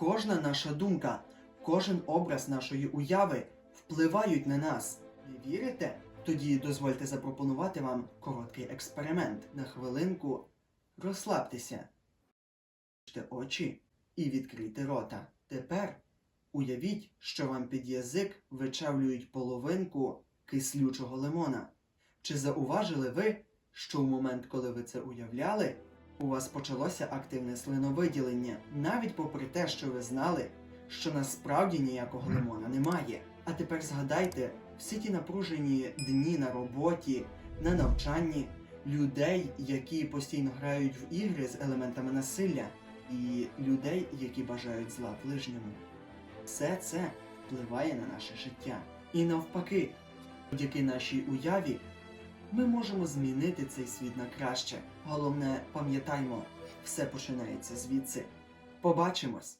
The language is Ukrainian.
Кожна наша думка, кожен образ нашої уяви впливають на нас. Не вірите? Тоді дозвольте запропонувати вам короткий експеримент. На хвилинку розслабтеся. Очі і відкрийте рота. Тепер уявіть, що вам під язик вичавлюють половинку кислючого лимона. Чи зауважили ви, що в момент, коли ви це уявляли, у вас почалося активне слиновиділення, навіть попри те, що ви знали, що насправді ніякого лимона немає. А тепер згадайте всі ті напружені дні на роботі, на навчанні, людей, які постійно грають в ігри з елементами насилля, і людей, які бажають зла ближньому. Все це впливає на наше життя. І навпаки, завдяки нашій уяві ми можемо змінити цей світ на краще. Головне, пам'ятаймо, все починається звідси. Побачимось!